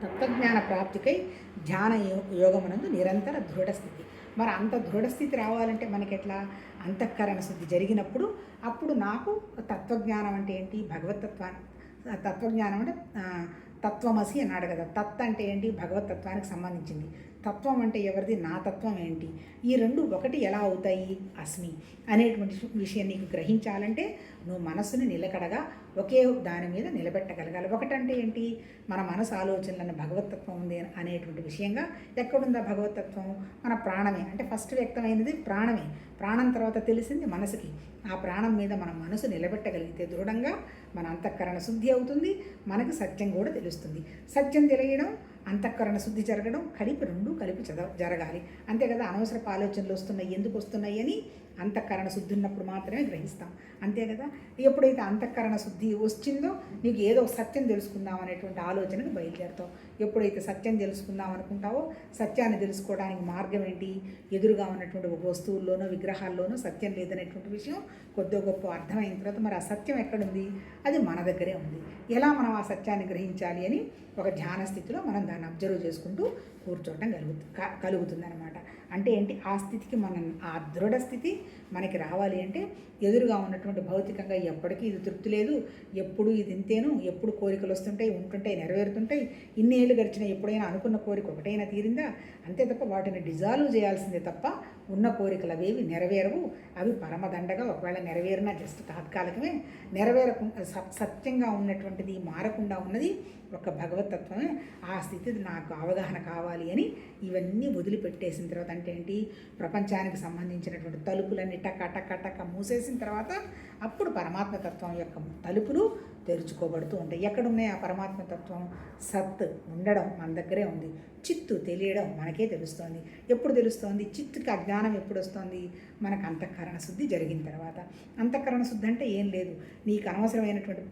తత్వజ్ఞాన ప్రాప్తికై ధ్యాన యో- యోగమునందు నిరంతర దృఢస్థితి మరి అంత దృఢస్థితి రావాలంటే మనకి ఎట్లా అంతఃకరణ శుద్ధి జరిగినప్పుడు అప్పుడు నాకు తత్వజ్ఞానం అంటే ఏంటి? భగవతత్వాన్ని తత్వజ్ఞానం అంటే తత్వమసి అన్నాడు కదా. తత్ అంటే ఏంటి? భగవతత్వానికి సంబంధించింది. తత్వం అంటే ఎవరిది? నా తత్వం ఏంటి? ఈ రెండు ఒకటి ఎలా అవుతాయి? అస్మి అనేటువంటి విషయం నీకు గ్రహించాలంటే నువ్వు మనసుని నిలకడగా ఒకే దాని మీద నిలబెట్టగలగాలి. ఒకటంటే ఏంటి? మన మనసు ఆలోచనలను భగవతత్వం ఉంది అనేటువంటి విషయంగా ఎక్కడుందా భగవతత్వం మన ప్రాణమే. అంటే ఫస్ట్ వ్యక్తమైనది ప్రాణమే. ప్రాణం తర్వాత తెలిసింది మనసుకి. ఆ ప్రాణం మీద మన మనసు నిలబెట్టగలిగితే దృఢంగా మన అంతఃకరణ శుద్ధి అవుతుంది. మనకు సత్యం కూడా తెలుస్తుంది. సత్యం తెలియడం అంతఃకరణ శుద్ధి జరగడం కలిపి రెండు కలిపి చదవ జరగాలి. అంతే కదా అనవసరపు ఆలోచనలు వస్తున్నాయి ఎందుకు వస్తున్నాయి అని అంతఃకరణ శుద్ధి ఉన్నప్పుడు మాత్రమే గ్రహిస్తాం. అంతే కదా? ఎప్పుడైతే అంతఃకరణ శుద్ధి వచ్చిందో నీకు ఏదో సత్యం తెలుసుకుందాం అనేటువంటి ఆలోచనకు బయలుదేరుతావు. ఎప్పుడైతే సత్యం తెలుసుకుందాం అనుకుంటావో సత్యాన్ని తెలుసుకోవడానికి మార్గం ఏంటి? ఎదురుగా ఉన్నటువంటి వస్తువుల్లోనో విగ్రహాల్లోనో సత్యం లేదనేటువంటి విషయం కొద్ది గొప్ప అర్థమైన తర్వాత మరి ఆ సత్యం ఎక్కడుంది? అది మన దగ్గరే ఉంది. ఎలా మనం ఆ సత్యాన్ని గ్రహించాలి అని ఒక ధ్యాన స్థితిలో మనం దాన్ని అబ్జర్వ్ చేసుకుంటూ కూర్చోవటం కలుగుతు కలుగుతుంది అనమాట అంటే ఏంటి? ఆ స్థితికి మనం ఆ దృఢ స్థితి మనకి రావాలి అంటే ఎదురుగా ఉన్నటువంటి భౌతికంగా ఎప్పటికీ ఇది తృప్తి లేదు. ఎప్పుడు ఇది ఇంతేను. ఎప్పుడు కోరికలు వస్తుంటాయి ఉంటుంటాయి నెరవేరుతుంటాయి. ఇన్ని ఏళ్ళు గడిచిన ఎప్పుడైనా అనుకున్న కోరిక ఒకటైనా తీరిందా? అంతే తప్ప వాటిని డిజాల్వ్ చేయాల్సిందే తప్ప ఉన్న కోరికలు అవేవి నెరవేరవు. అవి పరమదండగా ఒకవేళ నెరవేరినా జస్ట్ తాత్కాలికమే. నెరవేరకుండా సత్యంగా ఉన్నటువంటిది మారకుండా ఉన్నది ఒక భగవతత్వమే. ఆ స్థితి నాకు అవగాహన కావాలి అని ఇవన్నీ వదిలిపెట్టేసిన తర్వాత అంటే ఏంటి? ప్రపంచానికి సంబంధించినటువంటి తలుపులన్నీ టక టక టక మూసేసిన తర్వాత అప్పుడు పరమాత్మతత్వం యొక్క తలుపులు తెరుచుకోబడుతూ ఉంటాయి. ఎక్కడున్నాయి ఆ పరమాత్మతత్వం సత్ ఉండడం మన దగ్గరే ఉంది. చిత్తు తెలియడం మనకే తెలుస్తోంది. ఎప్పుడు తెలుస్తోంది? చిత్తుకి అజ్ఞానం ఎప్పుడు వస్తుంది? మనకు అంతఃకరణ శుద్ధి జరిగిన తర్వాత. అంతఃకరణ శుద్ధి అంటే ఏం లేదు. నీకు అనవసరమైనటువంటి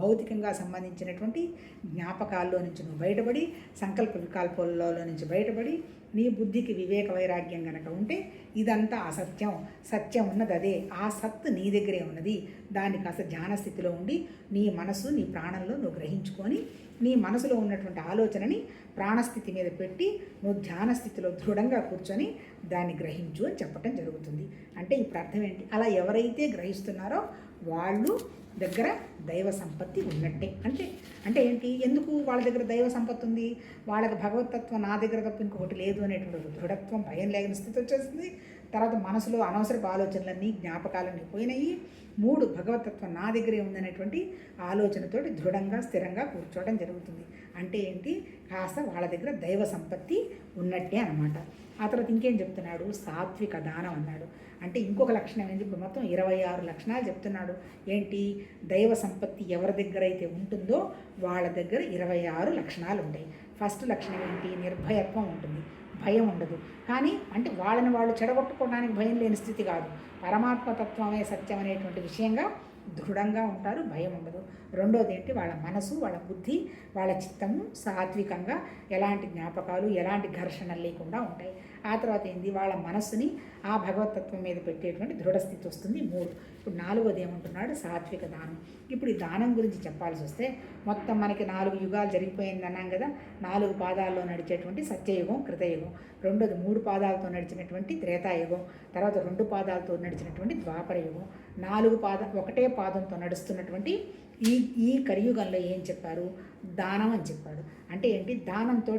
భౌతికంగా సంబంధించినటువంటి జ్ఞాపకాల్లో నుంచి నువ్వు బయటపడి సంకల్ప వికల్పాల్లో నుంచి బయటపడి నీ బుద్ధికి వివేక వైరాగ్యం కనుక ఉంటే ఇదంతా అసత్యం. సత్యం ఉన్నది అదే. ఆ సత్ నీ దగ్గరే ఉన్నది. దాన్ని కాస్త ధ్యాన స్థితిలో ఉండి నీ మనసు నీ ప్రాణంలో నువ్వు గ్రహించుకొని నీ మనసులో ఉన్నటువంటి ఆలోచనని ప్రాణస్థితి మీద పెట్టి నువ్వు ధ్యాన స్థితిలో దృఢంగా కూర్చొని దాన్ని గ్రహించు అని చెప్పటం జరుగుతుంది. అంటే ఇప్పుడు అర్థం ఏంటి? అలా ఎవరైతే గ్రహిస్తున్నారో వాళ్ళు దగ్గర దైవ సంపత్తి ఉన్నట్టే. అంటే అంటే ఏంటి? ఎందుకు వాళ్ళ దగ్గర దైవ సంపత్తి ఉంది? వాళ్ళకి భగవతత్వం నా దగ్గర తప్ప ఇంకొకటి లేదు అనేటువంటి దృఢత్వం భయం లేని స్థితి వచ్చేస్తుంది. తర్వాత మనసులో అనవసరపు ఆలోచనలన్నీ జ్ఞాపకాలన్నీ పోయినాయి. మూడు భగవతత్వం నా దగ్గరే ఉందనేటువంటి ఆలోచనతోటి దృఢంగా స్థిరంగా కూర్చోవడం జరుగుతుంది. అంటే ఏంటి? కాస్త వాళ్ళ దగ్గర దైవ సంపత్తి ఉన్నట్టే అనమాట ఆ తర్వాత ఇంకేం చెప్తున్నాడు? సాత్విక దానం అన్నాడు. అంటే ఇంకొక లక్షణం ఏంటి? ఇప్పుడు మొత్తం ఇరవై ఆరు లక్షణాలు చెప్తున్నాడు. ఏంటి? దైవ సంపత్తి ఎవరి దగ్గర అయితే ఉంటుందో వాళ్ళ దగ్గర ఇరవై ఆరు లక్షణాలు ఉంటాయి. ఫస్ట్ లక్షణం ఏంటి? నిర్భయత్వం ఉంటుంది. భయం ఉండదు. కానీ అంటే వాళ్ళని వాళ్ళు చెడగొట్టుకోవడానికి భయం లేని స్థితి కాదు. పరమాత్మతత్వమే సత్యం అనేటువంటి విషయంగా దృఢంగా ఉంటారు. భయం ఉండదు. రెండోది ఏంటి? వాళ్ళ మనసు వాళ్ళ బుద్ధి వాళ్ళ చిత్తము సాత్వికంగా ఎలాంటి జ్ఞాపకాలు ఎలాంటి ఘర్షణలు లేకుండా ఉంటాయి. ఆ తర్వాత ఏంది? వాళ్ళ మనస్సుని ఆ భగవతత్వం మీద పెట్టేటువంటి దృఢస్థితి వస్తుంది మూడు. ఇప్పుడు నాలుగోది ఏమంటున్నాడు? సాత్విక దానం. ఇప్పుడు ఈ దానం గురించి చెప్పాల్సి వస్తే మొత్తం మనకి నాలుగు యుగాలు జరిగిపోయింది అన్నాం కదా నాలుగు పాదాల్లో నడిచేటువంటి సత్యయుగం కృతయుగం. రెండోది మూడు పాదాలతో నడిచినటువంటి త్రేతాయుగం. తర్వాత రెండు పాదాలతో నడిచినటువంటి ద్వాపరయుగం నాలుగు పాద ఒకటే పాదంతో నడుస్తున్నటువంటి ఈ ఈ కలియుగంలో ఏం చెప్పారు? దానం అని చెప్పాడు. అంటే ఏంటి? దానంతో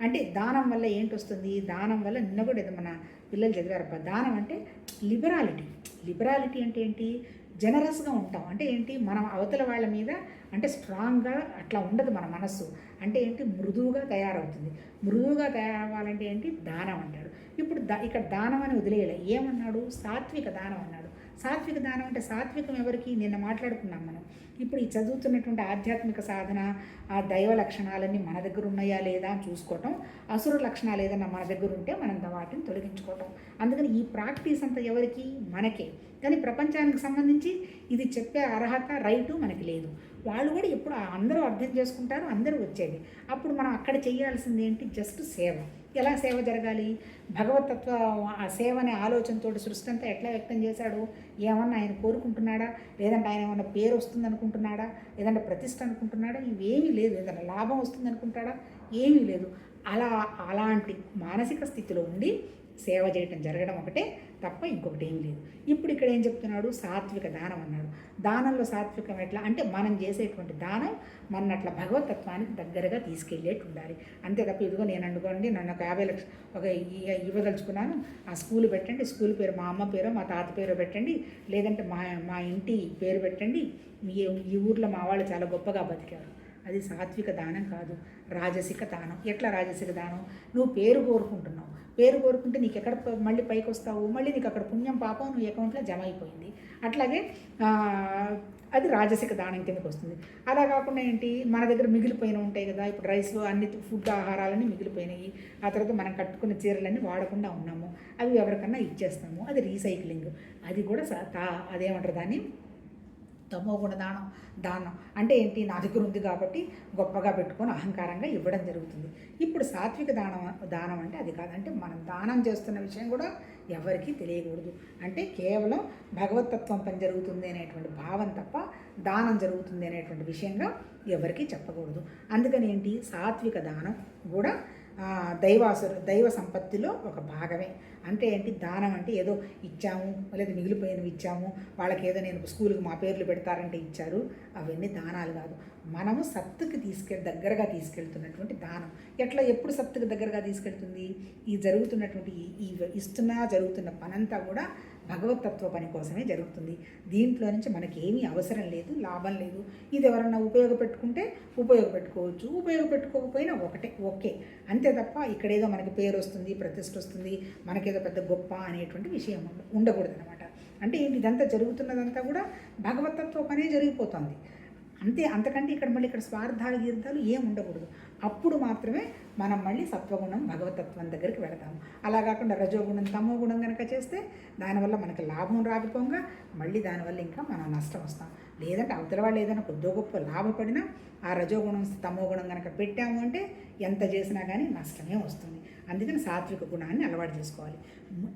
అంటే దానం వల్ల ఏంటి వస్తుంది దానం వల్ల నిన్న కూడా ఇది మన పిల్లలు చదివారబ్బా దానం అంటే లిబరాలిటీ. లిబరాలిటీ అంటే ఏంటి? జనరస్గా ఉంటాం. అంటే ఏంటి? మనం అవతల వాళ్ళ మీద అంటే స్ట్రాంగ్గా అట్లా ఉండదు మన మనస్సు. అంటే ఏంటి? మృదువుగా తయారవుతుంది. మృదువుగా తయారవ్వాలంటే ఏంటి? దానం అంటాడు ఇప్పుడు దా ఇక్కడ దానం అని వదిలేయలే. ఏమన్నాడు? సాత్విక దానం అన్నాడు. సాత్విక దానం అంటే సాత్వికం ఎవరికి నిన్న మాట్లాడుకున్నాం మనం. ఇప్పుడు ఈ చదువుతున్నటువంటి ఆధ్యాత్మిక సాధన ఆ దైవ లక్షణాలన్నీ మన దగ్గర ఉన్నాయా లేదా అని చూసుకోవటం అసుర లక్షణాలు ఏదన్నా మన దగ్గర ఉంటే మనం వాటిని తొలగించుకోవటం. అందుకని ఈ ప్రాక్టీస్ అంతా ఎవరికి మనకే. కానీ ప్రపంచానికి సంబంధించి ఇది చెప్పే అర్హత రైటు మనకి లేదు. వాళ్ళు కూడా ఎప్పుడు అందరూ అర్థం చేసుకుంటారు అందరూ వచ్చేది. అప్పుడు మనం అక్కడ చేయాల్సింది ఏంటి? జస్ట్ సేవ. ఎలా సేవ జరగాలి? భగవతత్వ ఆ సేవ అనే ఆలోచనతో సృష్టి అంతా ఎట్లా వ్యక్తం చేశాడు? ఏమన్నా ఆయన కోరుకుంటున్నాడా? లేదంటే ఆయన ఏమన్నా పేరు వస్తుంది అనుకుంటున్నాడా లేదంటే ప్రతిష్ట అనుకుంటున్నాడా? ఇవేమీ లేదు. ఏదైనా లాభం వస్తుంది అనుకుంటాడా ఏమీ లేదు. అలా అలాంటి మానసిక స్థితిలో ఉండి సేవ చేయటం జరగడం ఒకటే. తప్ప ఇంకొకటి ఏం లేదు. ఇప్పుడు ఇక్కడ ఏం చెప్తున్నాడు? సాత్విక దానం అన్నాడు. దానంలో సాత్వికం ఎట్లా? అంటే మనం చేసేటువంటి దానం మన అట్లా భగవతత్వానికి దగ్గరగా తీసుకెళ్ళేట్టు ఉండాలి అంతే తప్ప ఇదిగో నేను అనుకోండి నన్ను ఒక యాభై లక్ష ఒక ఇవ్వదలుచుకున్నాను ఆ స్కూల్ పెట్టండి స్కూల్ పేరు మా అమ్మ పేరు మా తాత పేరు పెట్టండి లేదంటే మా మా ఇంటి పేరు పెట్టండి. ఈ ఊర్లో మా వాళ్ళు చాలా గొప్పగా బతికారు. అది సాత్విక దానం కాదు రాజసిక దానం. ఎట్లా రాజసిక దానం? నువ్వు పేరు కోరుకుంటున్నావు. పేరు కోరుకుంటే నీకు ఎక్కడ ప- మళ్ళీ పైకి వస్తావు మళ్ళీ నీకు అక్కడ పుణ్యం పాపం నీ అకౌంట్లో జమ అయిపోయింది. అట్లాగే అది రాజసిక దానం కిందకి వస్తుంది. అలా కాకుండా ఏంటి మన దగ్గర మిగిలిపోయిన ఉంటాయి కదా ఇప్పుడు రైస్లో అన్ని ఫుడ్ ఆహారాలన్నీ మిగిలిపోయినాయి. ఆ తర్వాత మనం కట్టుకున్న చీరలన్నీ వాడకుండా ఉన్నాము. అవి ఎవరికన్నా ఇచ్చేస్తాము. అది రీసైక్లింగ్. అది కూడా తా- అదేమంటారు దాన్ని? తమోగుణ దానం దానం అంటే ఏంటి? నా దగ్గర ఉంది కాబట్టి గొప్పగా పెట్టుకొని అహంకారంగా ఇవ్వడం జరుగుతుంది. ఇప్పుడు సాత్విక దానం దానం అంటే అది కాదంటే మనం దానం చేస్తున్న విషయం కూడా ఎవరికీ తెలియకూడదు. అంటే కేవలం భగవతత్వం పని జరుగుతుంది అనేటువంటి భావం తప్ప దానం జరుగుతుంది అనేటువంటి విషయంగా ఎవరికీ చెప్పకూడదు. అందుకని ఏంటి? సాత్విక దానం కూడా దైవాసురు దైవ సంపత్తిలో ఒక భాగమే. అంటే ఏంటి? దానం అంటే ఏదో ఇచ్చాము లేదా మిగిలిపోయినవి ఇచ్చాము వాళ్ళకి ఏదో నేను స్కూల్కి మా పేర్లు పెడతారంటే ఇచ్చారు. అవన్నీ దానాలు కాదు. మనము సత్తుకి తీసుకెళ్ దగ్గరగా తీసుకెళ్తున్నటువంటి దానం. ఎట్లా? ఎప్పుడు సత్తుకి దగ్గరగా తీసుకెళ్తుంది? ఈ జరుగుతున్నటువంటి ఈ ఈ ఇస్తున్నా జరుగుతున్న పనంతా కూడా భగవతత్వ పని కోసమే జరుగుతుంది. దీంట్లో నుంచి మనకి ఏమీ అవసరం లేదు లాభం లేదు. ఇది ఎవరన్నా ఉపయోగపెట్టుకుంటే ఉపయోగపెట్టుకోవచ్చు. ఉపయోగపెట్టుకోకపోయినా ఒకటే ఓకే. అంతే తప్ప ఇక్కడేదో మనకి పేరు వస్తుంది ప్రతిష్ట వస్తుంది మనకేదో పెద్ద గొప్ప అనేటువంటి విషయం ఉండ- ఉండకూడదు అనమాట అంటే ఇదంతా జరుగుతున్నదంతా కూడా భగవతత్వ పనే జరిగిపోతుంది. అంతే అంతకంటే ఇక్కడ మళ్ళీ ఇక్కడ స్వార్థాలు గీర్థాలు ఏం ఉండకూడదు. అప్పుడు మాత్రమే మనం మళ్ళీ సత్వగుణం భగవతత్వం దగ్గరికి వెళతాము. అలా కాకుండా రజోగుణం తమో గుణం కనుక చేస్తే దానివల్ల మనకి లాభం రాకపోగా మళ్ళీ దానివల్ల ఇంకా మనం నష్టం వస్తాం. లేదంటే అవతల వాళ్ళు ఏదైనా కొద్దో గొప్ప లాభపడినా ఆ రజోగుణం తమో గుణం కనుక పెట్టాము అంటే ఎంత చేసినా కానీ నష్టమే వస్తుంది. అందుకని సాత్విక గుణాన్ని అలవాటు చేసుకోవాలి.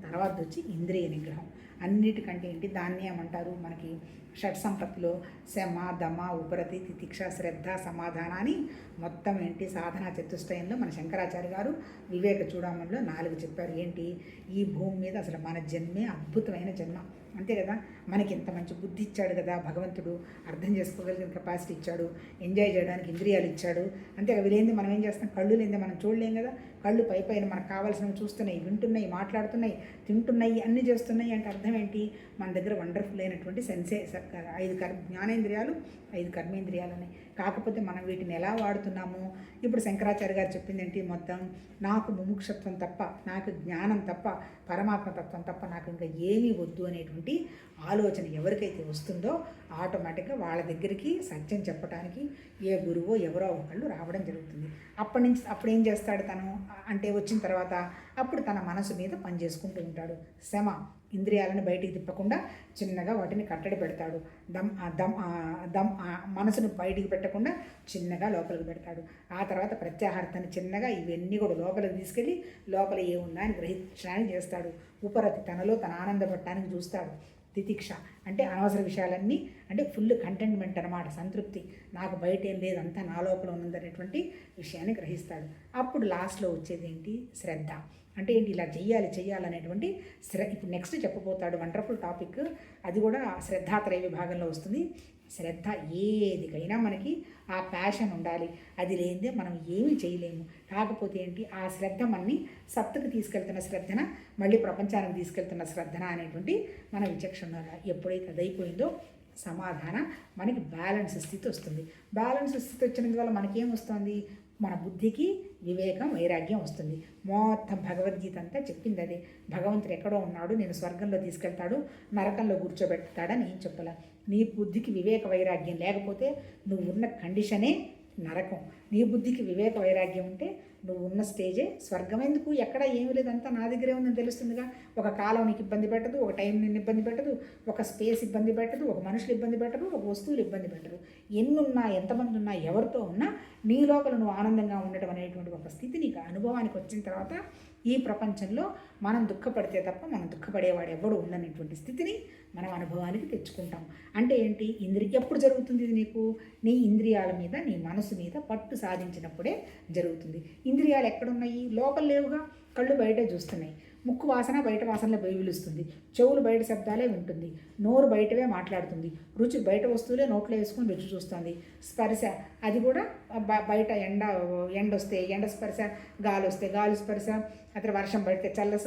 తర్వాత వచ్చి ఇంద్రియ నిగ్రహం. అన్నిటికంటే ఏంటి? దాన్ని ఏమంటారు? మనకి షట్ సంపత్తిలో శమ దమ ఉపరతి తితిక్ష శ్రద్ధ సమాధాన అని మొత్తం ఏంటి? సాధనా చతుష్టయంలో మన శంకరాచార్య గారు వివేక చూడమంలో నాలుగు చెప్పారు. ఏంటి? ఈ భూమి మీద అసలు మన జన్మే అద్భుతమైన జన్మ. అంతే కదా? మనకి ఇంత మంచి బుద్ధి ఇచ్చాడు కదా భగవంతుడు. అర్థం చేసుకోగలిగిన కెపాసిటీ ఇచ్చాడు. ఎంజాయ్ చేయడానికి ఇంద్రియాలు ఇచ్చాడు. అంతే కదా? మనం ఏం చేస్తాం? కళ్ళు లేదే మనం చూడలేం కదా? కళ్ళు పై పైన మనకు కావాల్సినవి చూస్తున్నాయి వింటున్నాయి మాట్లాడుతున్నాయి తింటున్నాయి అన్నీ చేస్తున్నాయి అంటే అర్థం ఏంటి? మన దగ్గర వండర్ఫుల్ అయినటువంటి సెన్సే ఐదు కర్ జ్ఞానేంద్రియాలు ఐదు కర్మేంద్రియాలు అని కాకపోతే మనం వీటిని ఎలా వాడుతున్నాము? ఇప్పుడు శంకరాచార్య గారు చెప్పింది ఏంటి మొత్తం? నాకు ముముక్షత్వం తప్ప నాకు జ్ఞానం తప్ప పరమాత్మ తత్వం తప్ప నాకు ఇంకా ఏమీ వద్దు అనేటువంటి ఆలోచన ఎవరికైతే వస్తుందో ఆటోమేటిక్గా వాళ్ళ దగ్గరికి సత్యం చెప్పడానికి ఏ గురువో ఎవరో ఒకళ్ళు రావడం జరుగుతుంది. అప్పటి నుంచి అప్పుడు ఏం చేస్తాడు తను? అంటే వచ్చిన తర్వాత అప్పుడు తన మనసు మీద పని చేసుకుంటూ ఉంటాడు. శమ ఇంద్రియాలను బయటికి తిప్పకుండా చిన్నగా వాటిని కట్టడి పెడతాడు. దమ్ దమ్ దమ్ మనసును బయటికి పెట్టకుండా చిన్నగా లోపలికి పెడతాడు. ఆ తర్వాత ప్రత్యాహారతాన్ని చిన్నగా ఇవన్నీ కూడా లోపలికి తీసుకెళ్ళి లోపల ఏముందా అని గ్రహించడానికి చేస్తాడు. ఉపరతి తనలో తన ఆనందపడటానికి చూస్తాడు. తితిక్ష. అంటే అనవసర విషయాలన్నీ అంటే ఫుల్ కంటెంట్మెంట్ అనమాట సంతృప్తి. నాకు బయట ఏం లేదు అంతా నా లోపల ఉన్నదనేటువంటి విషయాన్ని గ్రహిస్తాడు. అప్పుడు లాస్ట్లో వచ్చేది ఏంటి? శ్రద్ధ. అంటే ఏంటి? ఇలా చెయ్యాలి చెయ్యాలనేటువంటి శ్ర ఇప్పుడు నెక్స్ట్ చెప్పబోతాడు వండర్ఫుల్ టాపిక్ అది కూడా శ్రద్ధాత్రయ విభాగంలో వస్తుంది. శ్రద్ధ ఏదికైనా మనకి ఆ ప్యాషన్ ఉండాలి. అది లేనిదే మనం ఏమీ చేయలేము. కాకపోతే ఏంటి? ఆ శ్రద్ధ మనని సత్తుకు తీసుకెళ్తున్న శ్రద్ధన మళ్ళీ ప్రపంచానికి తీసుకెళ్తున్న శ్రద్ధన అనేటువంటి మన విచక్షణ ఎప్పుడైతే అది అయిపోయిందో సమాధాన మనకి బ్యాలెన్స్ స్థితి వస్తుంది. బ్యాలెన్స్ స్థితి వచ్చినందువల్ల మనకేం వస్తుంది? మన బుద్ధికి వివేకం వైరాగ్యం వస్తుంది. మొత్తం భగవద్గీత అంతా చెప్పింది అదే. భగవంతుడు ఎక్కడో ఉన్నాడు నేను స్వర్గంలో తీసుకెళ్తాడు నరకంలో కూర్చోబెడతాడని ఏం చెప్పాల? నీ బుద్ధికి వివేక వైరాగ్యం లేకపోతే నువ్వు ఉన్న కండిషనే నరకం. నీ బుద్ధికి వివేక వైరాగ్యం ఉంటే నువ్వు ఉన్న స్టేజే. స్వర్గం ఎందుకు? ఎక్కడ ఏమీ లేదంతా నా దగ్గరే ఉందని తెలుస్తుందిగా. ఒక కాలం నీకు ఇబ్బంది పెట్టదు ఒక టైం నిన్ను ఇబ్బంది పెట్టదు ఒక స్పేస్ ఇబ్బంది పెట్టదు ఒక మనుషులు ఇబ్బంది పెట్టరు ఒక వస్తువులు ఇబ్బంది పెట్టరు. ఎన్నున్నా ఎంతమంది ఉన్నా ఎవరితో ఉన్నా నీ లోపల నువ్వు ఆనందంగా ఉండటం అనేటువంటి ఒక స్థితి నీకు అనుభవానికి వచ్చిన తర్వాత ఈ ప్రపంచంలో మనం దుఃఖపడితే తప్ప మనం దుఃఖపడేవాడు ఎవడు ఉండనటువంటి స్థితిని మనం అనుభవానికి తెచ్చుకుంటాం. అంటే ఏంటి? ఇంద్రి ఎప్పుడు జరుగుతుంది ఇది నీకు? నీ ఇంద్రియాల మీద నీ మనసు మీద పట్టు సాధించినప్పుడే జరుగుతుంది. ఇంద్రియాలు ఎక్కడున్నాయి? లోపల లేవుగా కళ్ళు బయటే చూస్తున్నాయి. ముక్కు వాసన బయట వాసనలే బయలుస్తుంది చెవులు బయట శబ్దాలే వింటుంది. నోరు బయటవే మాట్లాడుతుంది. రుచి బయట వస్తువులే నోట్లో వేసుకొని రుచి చూస్తుంది. స్పర్శ అది కూడా బయట ఎండ ఎండ వస్తే ఎండ స్పర్శ గాలి వస్తే గాలి స్పర్శ అతను వర్షం పడితే చల్ల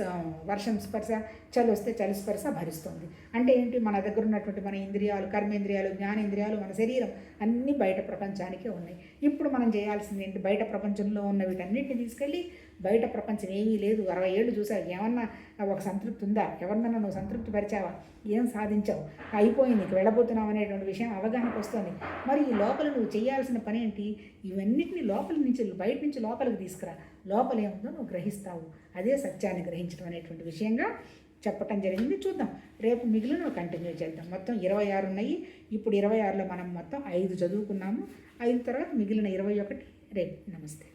వర్షం స్పర్శ చలి వస్తే చలి స్పర్శ భరిస్తుంది. అంటే ఏంటి? మన దగ్గర ఉన్నటువంటి మన ఇంద్రియాలు కర్మేంద్రియాలు జ్ఞానేంద్రియాలు మన శరీరం అన్నీ బయట ప్రపంచానికే ఉన్నాయి. ఇప్పుడు మనం చేయాల్సింది ఏంటి? బయట ప్రపంచంలో ఉన్న వీటన్నిటిని తీసుకెళ్ళి బయట ప్రపంచం ఏమీ లేదు. అరవై ఏళ్ళు చూసావు. ఏమన్నా ఒక సంతృప్తి ఉందా? ఎవరినన్నా నువ్వు సంతృప్తి పరిచావా? ఏం సాధించావు? అయిపోయింది. నీకు వెళ్ళబోతున్నావు అనేటువంటి విషయం అవగాహనకు వస్తుంది. మరి ఈ లోపల నువ్వు చేయాల్సిన పని ఏంటి? ఇవన్నిటిని లోపల నుంచి బయట నుంచి లోపలికి తీసుకురా. లోపల ఏముందో నువ్వు గ్రహిస్తావు. అదే సత్యాన్ని గ్రహించడం అనేటువంటి విషయంగా చెప్పటం జరిగింది. చూద్దాం. రేపు మిగిలిన కంటిన్యూ చేద్దాం. మొత్తం ఇరవై ఆరు ఉన్నాయి. ఇప్పుడు ఇరవై ఆరులో మనం మొత్తం ఐదు చదువుకున్నాము. ఐదు తర్వాత మిగిలిన ఇరవై ఒకటి. రేపు. నమస్తే.